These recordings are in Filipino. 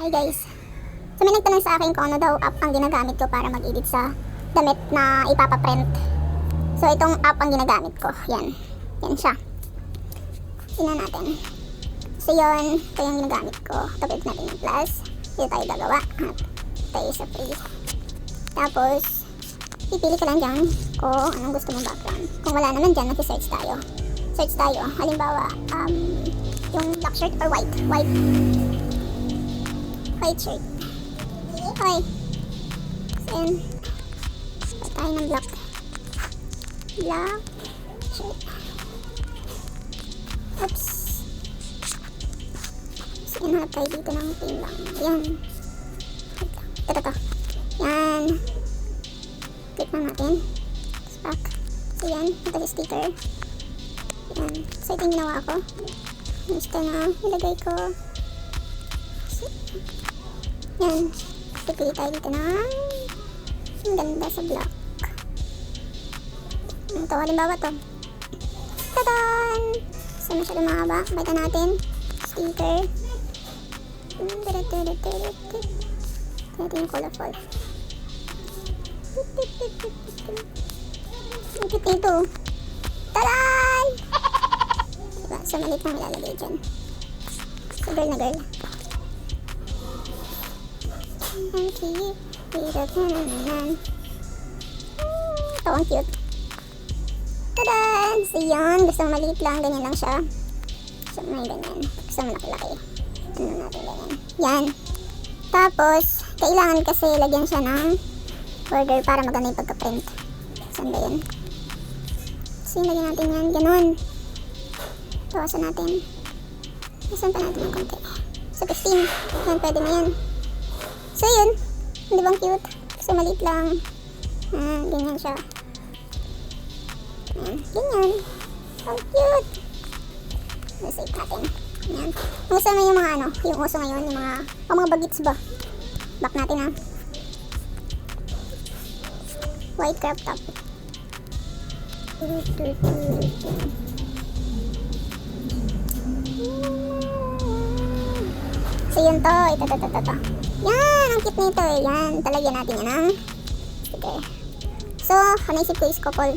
Hi guys. So may nagtanong sa akin kung ano daw app ang ginagamit ko para mag-edit sa damit na ipapaprint. So itong app ang ginagamit ko. Yan. Yan siya. Tingnan natin. So yun, ito yung ginagamit ko. Tapos natin yung plus. Dito tayo gagawa. At tayo sa free. Tapos, pipili ka lang dyan kung anong gusto mong background. Kung wala naman dyan, mag-search tayo. Search tayo. Halimbawa, um, yung black shirt or white. White. White shirt. Okay. So, yun. Tayo ng black. Black shirt. Oops. So, yun, tayo dito ng pin lang. Yan. Wait lang. Ito, ito. Yan. Click na natin. Tapos back. So, yan. Ito si sticker. Yan. So, ito yung ginawa ko. Gusto na ilagay ko. So, yan. Pipili tayo dito ng ang ganda sa block. Ito, halimbawa to. Tadan! So, masyado mahaba. Pakita natin. Sticker. Ito yung colorful. Ang cute nito. Tadan! Diba? So, maliit lang ilalagay dyan. So, girl na girl. Ito, ang cute. Tadan! So, yun. Gusto maliit lang. Ganyan lang siya. So, may ganyan. Gusto mo laki-laki. Ano natin ganyan. Yan. Tapos, kailangan kasi lagyan siya ng border para maganda yung pagka-print. Saan ba yun? So, yun, lagyan natin yan. Ganun. Tawasan natin. Nasaan pa natin ng konti? Sa 15. Yan, pwede na yan. So, yun. Di ba ang cute? Kasi maliit lang. Ah, ganyan siya. Yan, ganyan. Ang cute. Nasave natin. Yan. Ang gusto mo yung mga ano, yung uso ngayon, yung mga, oh, mga bagits ba? Back natin ha. White crop top. So yun to, ito, ito, ito, ito. Yan, ang cute nito eh. Yan, talagyan natin yan ang sticker. So, ang naisip ko is couple.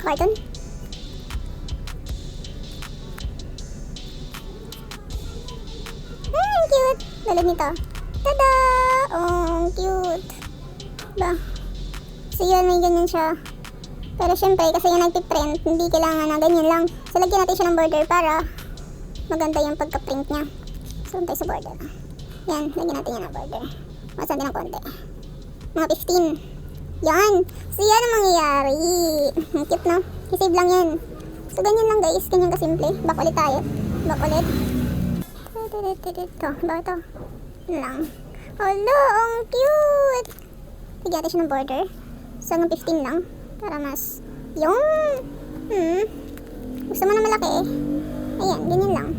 Carton? Ang cute. Dalag nito. Tada! Oh, cute. Ba? So yun, may ganyan siya. Pero syempre, kasi yung nagpiprint, hindi kailangan na ganyan lang. So, lagyan natin siya ng border para maganda yung pagka-print niya. So, tayo sa border. Yan, lagyan natin yan ng border. Masan din ng konti. Mga 15. Yan! So, yan ang mangyayari. Ang cute, no? I-save lang yan. So, ganyan lang guys. Ganyan kasimple. Back ulit tayo. Back ulit. Ito. Ba ito? Lang. Hello! Ang cute! Lagyan natin siya ng border. So, hanggang 15 lang. Para mas... Yung! Hmm. Gusto mo na malaki. Ayan, ganyan lang.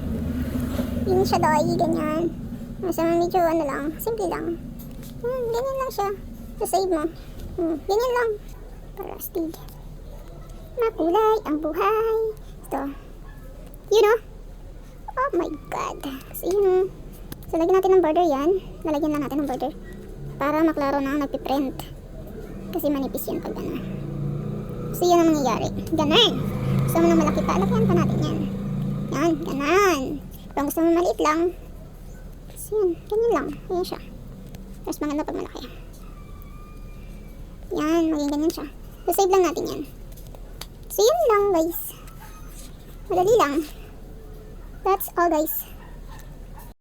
Yun siya doy, ganyan. Mo medyo ano lang, simple lang. Hmm, ganyan lang siya. So, save mo. Hmm, ganyan lang. Para astig. Makulay ang buhay. Ito. You know? Oh my God. So, yun. So, lagyan natin ng border yan. Lalagyan lang natin ng border. Para maklaro na nagpiprint. Kasi manipis yan pag gano'n. So, yun ang mangyayari. Ganon. Gusto mo na malaki pa, lakihan pa natin yan. Yan, ganon. Kung gusto mo maliit lang, so yan, ganyan lang. Ayan siya. Tapos maganda pag malaki. Yan, maging ganyan siya. So, save lang natin yan. So, yan lang, guys. Madali lang. That's all, guys.